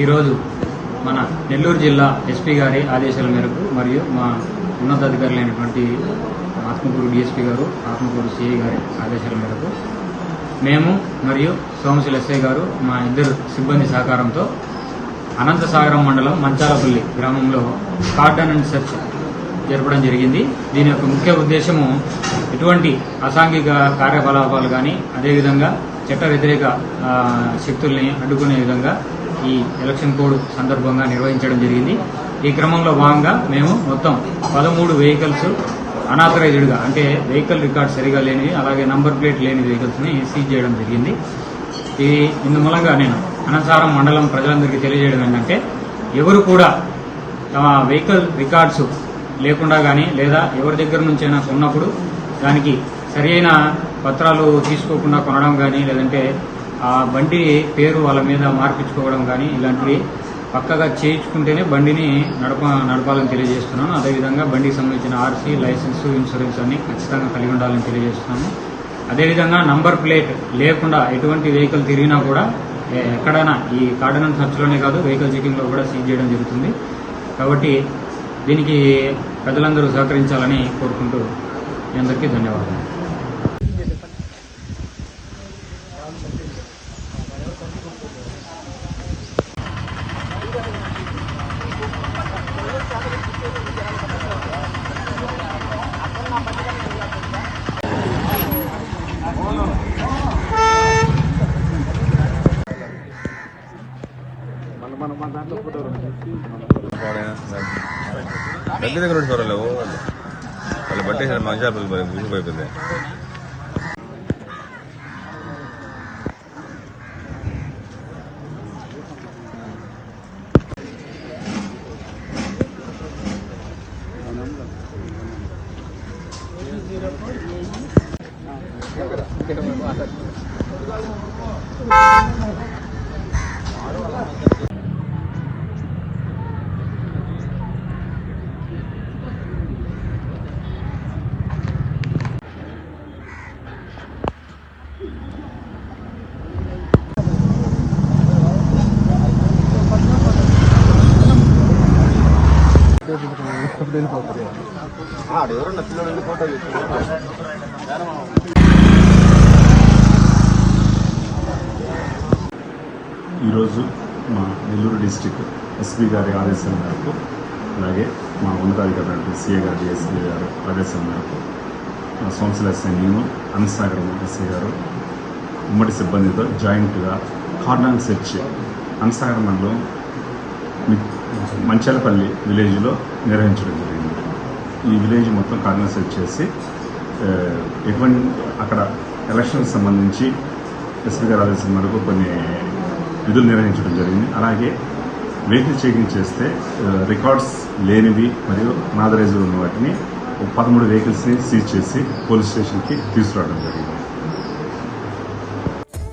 ఈరోజు మన నెల్లూరు జిల్లా ఎస్పీ గారి ఆదేశాల మేరకు మరియు మా ఉన్నతాధికారులైనటువంటి ఆత్మకూరు డిఎస్పీ గారు ఆత్మకూరు సిఐ గారి ఆదేశాల మేరకు మేము మరియు సోమశీల ఎస్ఐ గారు మా ఇద్దరు సిబ్బంది సహకారంతో అనంతసాగరం మండలం మంచాలపల్లి గ్రామంలో కార్డన్ అండ్ సెర్చ్ జరపడం జరిగింది. దీని యొక్క ముఖ్య ఉద్దేశము ఎటువంటి అసాంఘిక కార్యకలాపాలు కానీ అదేవిధంగా చట్ట వ్యతిరేక శక్తుల్ని అడ్డుకునే విధంగా ఈ ఎలక్షన్ కోడ్ సందర్భంగా నిర్వహించడం జరిగింది. ఈ క్రమంలో భాగంగా మేము మొత్తం పదమూడు వెహికల్స్ అనాథరైజ్డ్గా అంటే వెహికల్ రికార్డ్ సరిగా లేనివి అలాగే నంబర్ ప్లేట్ లేని వెహికల్స్ని సీజ్ చేయడం జరిగింది. ఇది ఇందుమూలంగా నేను అనసారం మండలం ప్రజలందరికీ తెలియజేయడం ఏంటంటే ఎవరు కూడా తమ వెహికల్ రికార్డ్స్ లేకుండా కానీ లేదా ఎవరి దగ్గర నుంచైనా కొన్నప్పుడు దానికి సరియైన పత్రాలు తీసుకోకుండా కొనడం కానీ లేదంటే ఆ బండి పేరు వాళ్ళ మీద మార్పించుకోవడం కానీ ఇలాంటివి పక్కగా చేయించుకుంటేనే బండిని నడప నడపాలని తెలియజేస్తున్నాను. అదేవిధంగా బండికి సంబంధించిన ఆర్సీ లైసెన్స్ ఇన్సూరెన్స్ అన్ని ఖచ్చితంగా కలిగి ఉండాలని తెలియజేస్తున్నాను. అదేవిధంగా నంబర్ ప్లేట్ లేకుండా ఎటువంటి వెహికల్ తిరిగినా కూడా ఎక్కడైనా ఈ కార్డనెన్స్ ఖర్చులోనే కాదు వెహికల్ చెకింగ్లో కూడా సీజ్ చేయడం జరుగుతుంది. కాబట్టి దీనికి ప్రజలందరూ సహకరించాలని కోరుకుంటూ మీ అందరికీ ధన్యవాదాలు. దగ్గర దగ్గర ఉండి చూడలేవు వాళ్ళు పట్టేసారు మంచి అయిపోయింది ఈరోజు మా నెల్లూరు డిస్టిక్ ఎస్పీ గారి ఆదేశాల మేరకు అలాగే మా ఉన్నతాధికారి సిఏ గారు డిఎస్పీ గారు ఆదేశాల మేరకు మా సోమశిల నేను అన్సాగర్ ఎస్ఐ గారు ఉమ్మడి సిబ్బందితో జాయింట్గా కార్నాన్ సెర్చ్ అన్సాగర్ మండలం మి- మంచాలపల్లి విలేజ్లో నిర్వహించడం జరిగింది. ఈ విలేజ్ మొత్తం కార్నర్ చేసి ఎటువంటి అక్కడ ఎలక్షన్కి సంబంధించి ఎస్పీ గారి ఆదేశం మేరకు కొన్ని విధులు నిర్వహించడం జరిగింది. అలాగే వెహికల్ చెకింగ్ చేస్తే రికార్డ్స్ లేనివి మరియు నాదరైజ్ ఉన్న వాటిని పదమూడు వెహికల్స్ని సీజ్ చేసి పోలీస్ స్టేషన్కి తీసుకురావడం జరిగింది.